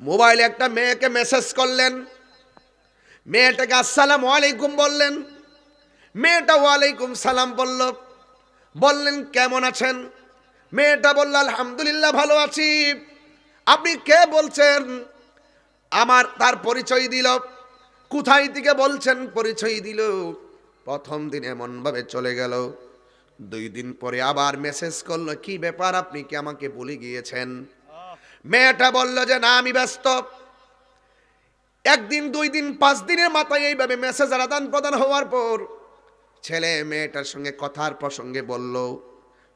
মোবাইলে একটা মেয়েকে মেসেজ করলেন। মেয়েটাকে আসসালাম আলাইকুম বললেন। মেয়েটা ওয়ালাইকুম সালাম বলল। বললেন, কেমন আছেন? মেয়েটা বলল, আলহামদুলিল্লাহ, ভালো আছি। আপনি কে বলছেন? আমার তার পরিচয় দিল। কোথায় থেকে বলছেন? পরিচয় দিল। প্রথম দিন এমনভাবে চলে গেল। দুই দিন পরে আবার মেসেজ করল, কি ব্যাপার? আপনি কি আমাকে বলে গিয়েছেন? মেয়েটা বলল যে, না, আমি ব্যস্ত। একদিন, দুই দিন, পাঁচ দিনের মাথায় এইভাবে মেসেজ আদান প্রদান হওয়ার পর ছেলে মেয়েটার সঙ্গে কথার প্রসঙ্গে বলল,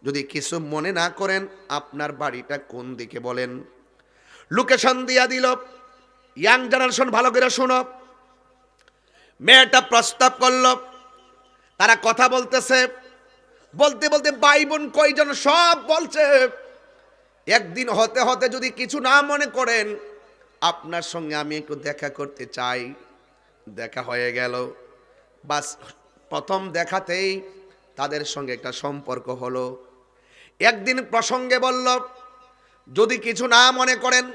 যদি কিছু মনে না করেন, আপনার বাড়িটা কোন দিকে বলেন? লোকেশন দিয়া দিল ইয়াং জেনারেশন ভালো করে শুনো। মেয়েটা প্রস্তাব করল, তারা কথা বলতেছে। বলতে বলতে ভাই বোন কয়জন সব বলছে। একদিন হতে হতে যদি কিছু না মনে করেন, আপনার সঙ্গে আমি একটু দেখা করতে চাই। দেখা হয়ে গেল। বাস, প্রথম দেখাতেই তাদের সঙ্গে একটা সম্পর্ক হলো। একদিন প্রসঙ্গে বলল, যদি কিছু না মনে করেন,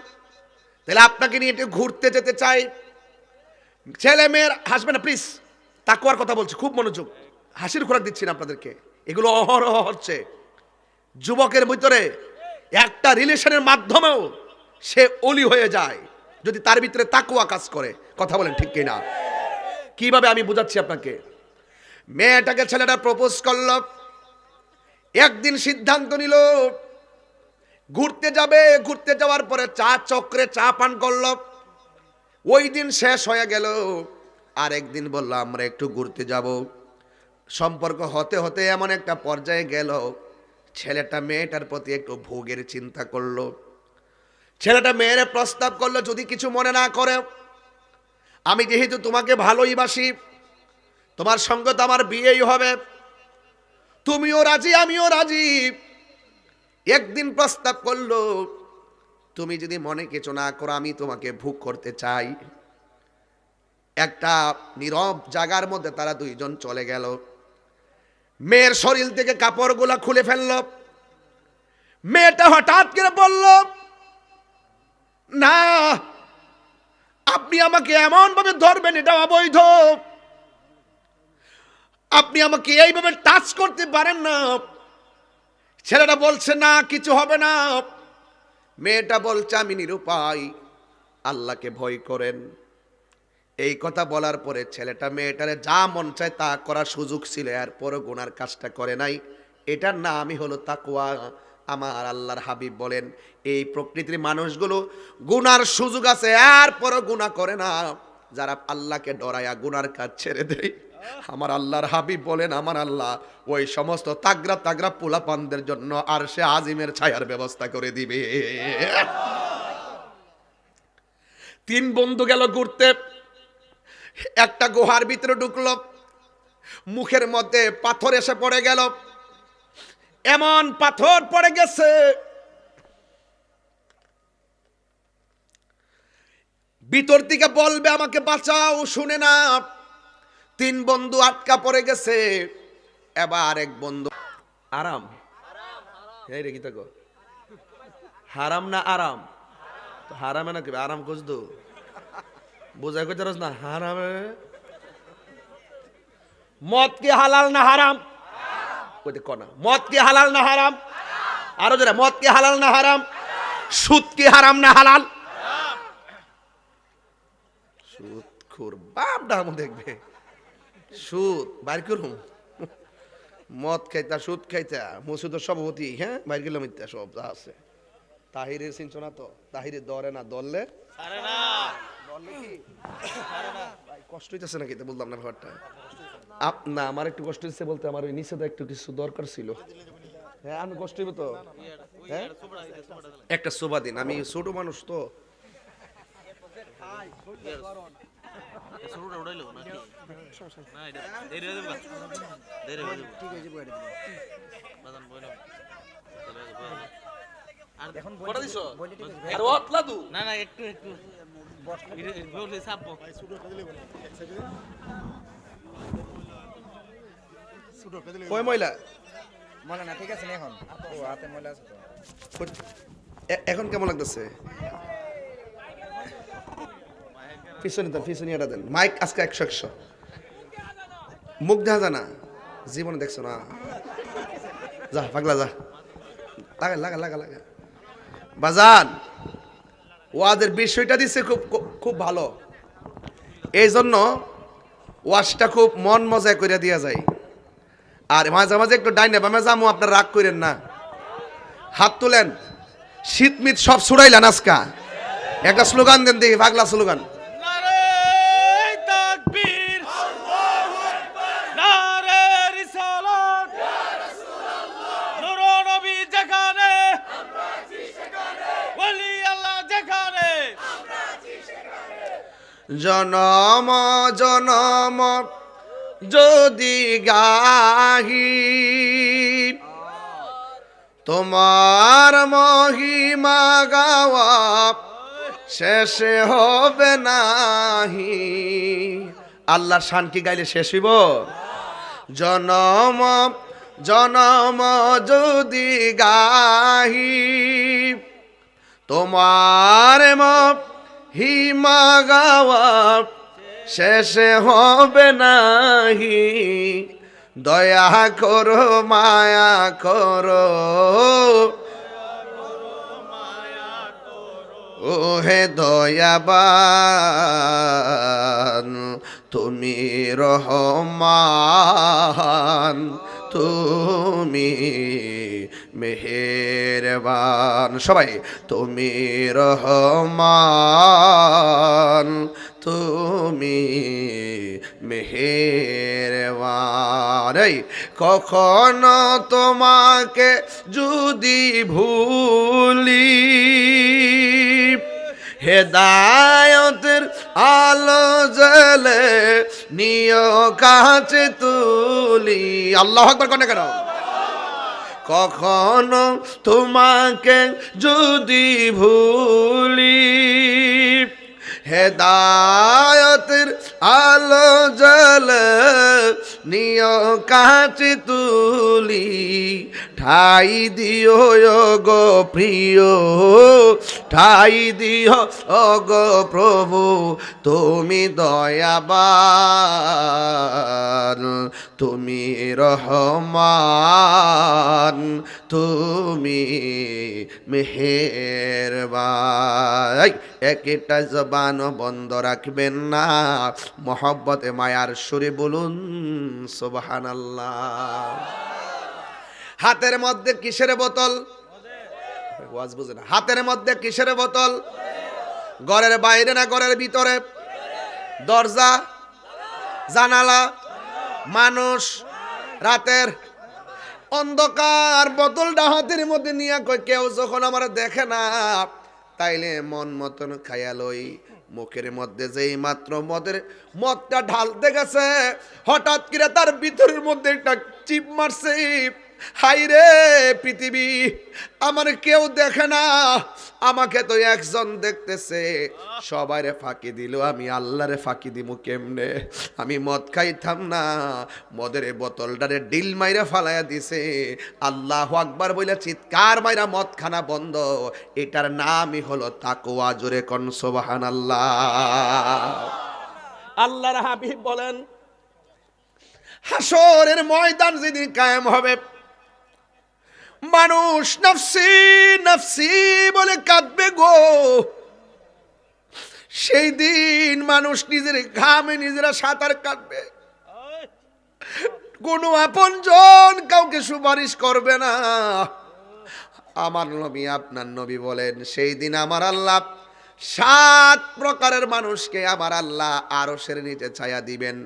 তাহলে আপনাকে নিয়ে একটু ঘুরতে যেতে চাই। ছেলে মেয়ের হাসবে প্লিজ তাকুয়ার কথা বলছি, খুব মনোযোগ। হাসির খোরাক দিচ্ছি না আপনাদেরকে। এগুলো অহরহ হচ্ছে। যুবকের ভিতরে একটা রিলেশনের মাধ্যমেও সে অলি হয়ে যায়, যদি তার ভিতরে তাকুয়া কাজ করে। কথা বলেন ঠিক কিনা? কীভাবে আমি বুঝাচ্ছি আপনাকে? মেয়েটাকে ছেলেটা প্রপোজ করল, একদিন সিদ্ধান্ত নিল, ঘুরতে যাবে। ঘুরতে যাওয়ার পরে চা চক্রে চা পান করল। ওই দিন শেষ হয়ে গেল। আর একদিন বলল, আমরা একটু ঘুরতে যাব। সম্পর্ক হতে হতে এমন একটা পর্যায়ে গেল। ছেলেটা মেয়েটার প্রতি একটু ভোগের চিন্তা করল। ছেলেটা মেয়ের প্রস্তাব করল, যদি কিছু মনে না করে, আমি যেহেতু তোমাকে ভালোই বাসি তোমার সঙ্গে তো আমার বিয়েই হবে, তুমিও রাজি, আমিও রাজি। একদিন প্রস্তাব করল, তুমি যদি মনে কিছু না করো, আমি তোমাকে ভোগ করতে চাই। একটা নীরব জায়গার মধ্যে তারা দুইজন চলে গেল। মেয়ের শরীর থেকে কাপড়গুলা খুলে ফেলল। মেয়েটা হঠাৎ করে বলল, না, আপনি আমাকে এমন ভাবে ধরবেন, এটা অবৈধ। আপনি আমাকে এইভাবে টাচ করতে পারেন না। ছেলেটা বলছে, না, কিছু হবে না। মেয়েটা বলছে, আমি নিরুপায়, আল্লাহকে ভয় করেন। এই কথা বলার পরে ছেলেটা, মেয়েটারে যা মন চায় তা করার সুযোগ ছিল আর এরপরও গুনার কাজটা করে নাই। এটার নামই হলো তাকুয়া আমার আল্লাহর হাবিব বলেন, এই প্রকৃতির মানুষগুলো গুনার সুযোগ আছে আর এরপরও গুণা করে না। যারা আল্লাহকে ডরায়া গুনার কাজ ছেড়ে দেয়। আমার আল্লাহর হাবিব বলেন, আমার আল্লাহ ওই সমস্ত তাগরা তাগরা পোলাপানদের জন্য আর সে আজিমের ছায়ার ব্যবস্থা করে দিবে। তিন বন্ধু গেল ঘুরতে। একটা গুহার ভিতরে ঢুকলো। মুখের মধ্যে পাথর এসে পড়ে গেল। এমন পাথর পড়ে গেছে। ভিতর থেকে বলবে, আমাকে বাঁচাও, শুনে না। তিন বন্ধু আটকা পড়ে গেছে। এবার এক বন্ধু আরাম। হারাম না আরাম? হারামে না কি? আরাম খুঁজদু বোঝাই করতে পারস না? হারামে মদ কি হালাল না হারাম? কইতে কনা মদ কি হালাল না হারাম? আরও যারা মদ কি হালাল না হারাম? সুদ কি হারাম না হালাল? সুদ খুর বাপ ডাম দেখবে। সুদ বাইর করুম। মদ খাইতা সুদ খাইতা মসুদের সভাপতি হ্যাঁ? বাইর গেলাম ইত্যা সব আছে। তাহিরের সিঞ্চনা তো তাহিরের দরে না দললে ভাই, কষ্ট হইতেছে নাকি তো বললাম না ব্যাপারটা না আমার একটু কষ্ট হচ্ছে বলতে আমার ওই নিচে তো একটু কিছু দরকার ছিল হ্যাঁ আমি কষ্ট হইব তো হ্যাঁ একটা শোভা দিন আমি ছোট মানুষ তো হয়ে হয়ে আর এখন কটা দিছো আর অতলা দু না না একটু কয় ময়লা? মনে না ঠিক আছে এখন। ও হাতে ময়লা আছে তো। এখন কেমন লাগতেছে? পিছনে দেন পিছনে এটা দেন। মাইক আজকে একশো একশো। মুখ দেখা যায় না। জীবনে দেখছ না। যা পাগলা যা। লাগা লাগা লাগা লাগা বাজান! ওয়াজের বিষয়টা দিছে খুব খুব ভালো। এই জন্য ওয়াজটা খুব মন মজায় করে দেওয়া যায়। আর মাঝে মাঝে একটু ডাইনে বামে যামো, আপনার রাগ করেন না। হাত তুলেন। শীতমিত সব ছুড়াইলেন আজকা একটা স্লোগান দেন দেখি, পাগলা স্লোগান নারে তাকবীর নারে রিসালাত নূর নবী যেখানে ওলি আল্লাহ যেখানে জনম জনম, যদি গাহি। তোমার মহিমা গাওয়া শেষে হবে নাহি। আল্লাহর শান কি গাইলে শেষ হইব? জনম জনম যদি গাহি। তোমার হিমা গাওয়া শেষে হবে নাহি। দয়া করো, মায়া করো। ও হে দয়াবান, তুমি রহমান, তুমি মেহেরবান। সবাই, তুমি রহমান, তুমি মেহেরবান। কখনো তোমাকে যদি ভুলি, হেদায়তের আলো জলে নিয় কাছে তুলি। আল্লাহ আকবর কনে কেন? কখনো তোমাকে যদি ভুলি। হেদায়তের আলো জল নিয় কাছে তুলি, ঠাই দিও গো প্রিয়, ঠাই দিও গো প্রভু, তুমি দয়াবান, তুমি রহমান, তুমি মেহেরবান। একটা জবান বন্ধ রাখবেন না, মহব্বতে, মায়ার সুরে বলুন। সোবাহান হাতের মধ্যে কিসের বোতল? ওয়াজ বুঝে না। হাতের মধ্যে কিসের বোতল? ঘরের বাইরে না ঘরের ভিতরে? দরজা? জানালা? মানুষ? রাতের? অন্ধকার বোতলটা হাতের মধ্যে নিয়ে কেউ যখন আমার দেখে না, তাইলে মন মতন খায়া লই। মুখের মধ্যে যেই মাত্র মদের মদটা ঢালতে গেছে, হঠাৎ করে তার ভিতরের মধ্যে একটা চিপ মারছে। হাই রে পৃথিবী আমার কেউ দেখে না আমাকে তো একজন দেখতেছে। সবাইরে ফাঁকি দিল আমি আল্লাহরে ফাঁকি দিমু কেমনে? আমি মদ খাইতাম না মদের বোতলটারে ডিল মাইরা ফালাইয়া দিছে। আল্লাহ আকবার বইলে চিৎকার মাইরা মদ খানা বন্ধ। এটার নামই হলো তাকোয়া জোরে কন সোবাহান আল্লাহ আল্লাহর হাবিব বলেন হাসরের ময়দান যেদিন কায়েম হবে মানুষ নফসি নফসি বলে কাঁদবে গো। সেই দিন মানুষ নিজের ঘামে নিজেরা সাঁতার কাটবে। কোনো আপনজন কাউকে সুপারিশ করবে না। আমার নবী, আপনার নবী বলেন, সেই দিন আমার আল্লাহ সাত প্রকারের মানুষকে আমার আল্লাহ আরশের নিচে ছায়া দিবেন।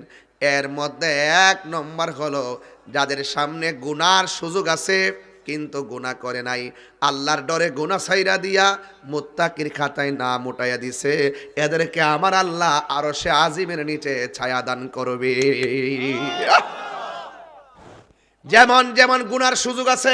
এর মধ্যে এক নম্বর হলো, যাদের সামনে গুনার সুযোগ আছে কিন্তু গুণা করে নাই। আল্লাহর ডরে গুণা সাইরা দিয়া মোত্তাকির খাতায় নাম উঠাইয়া দিছে। এদেরকে আমার আল্লাহ আরও সে আজিমের নিচে ছায়া দান করবে। যেমন যেমন গুনার সুযোগ আছে